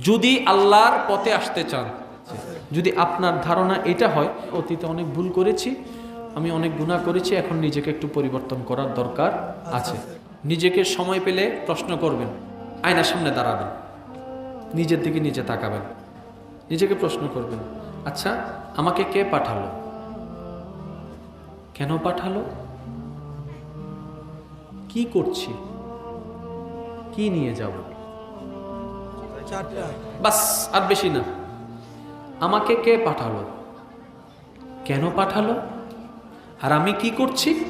যদি আল্লাহর পথে আসতে চান, যদি আপনার ধারণা এটা হয়, অতীতে অনেক ভুল করেছি, আমি অনেক গুণা করেছি, এখন নিজেকে একটু পরিবর্তন করার দরকার আছে। নিজেকে সময় পেলে প্রশ্ন করবেন, আয়নার সামনে দাঁড়াবেন, নিজের দিকে নিজে তাকাবেন, নিজেকে প্রশ্ন করবেন আচ্ছা আমাকে কে পাঠালো? কেন পাঠালো? কি করছি? কি নিয়ে যাব? বাস আর বেশি না। আমাকে কে পাঠালো? কেন পাঠালো? আর আমি কি করছি?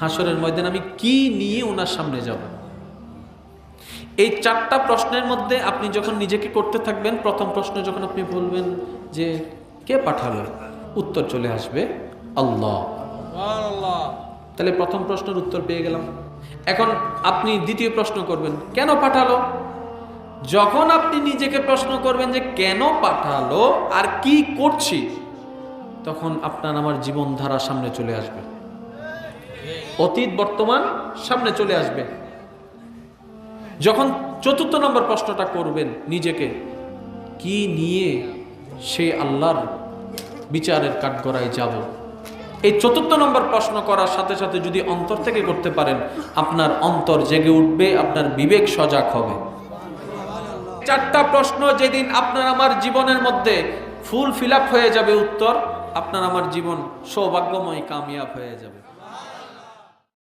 হাসরের ময়দান আমি কি নিয়ে ওনার সামনে যাব? এই চারটা প্রশ্নের মধ্যে আপনি যখন নিজেকে করতে থাকবেন প্রথম প্রশ্ন যখন আপনি বলবেন যে কে পাঠালো? উত্তর চলে আসবে আল্লাহ। তাহলে প্রথম প্রশ্নের উত্তর পেয়ে গেলাম। এখন আপনি দ্বিতীয় প্রশ্ন করবেন কেন পাঠালো? যখন আপনি নিজেকে প্রশ্ন করবেন যে কেন পাঠালো আর কি করছি, তখন আপনার আমার জীবনধারা সামনে চলে আসবে। অতীত বর্তমান সামনে চলে আসবে। যখন চতুর্থ নম্বর প্রশ্নটা করবেন নিজেকে, কি নিয়ে সেই আল্লাহর বিচারের কাঠগড়ায় যাব? এই চতুর্থ নম্বর প্রশ্ন করার সাথে সাথে যদি অন্তর থেকে করতে পারেন, আপনার অন্তর জেগে উঠবে, আপনার বিবেক সজাগ হবে। চারটা প্রশ্ন যেদিন আপনার আমার জীবনের মধ্যে ফুল ফিল হয়ে যাবে উত্তর, আপনার আমার জীবন সৌভাগ্যময় কামিয়াব হয়ে যাবে।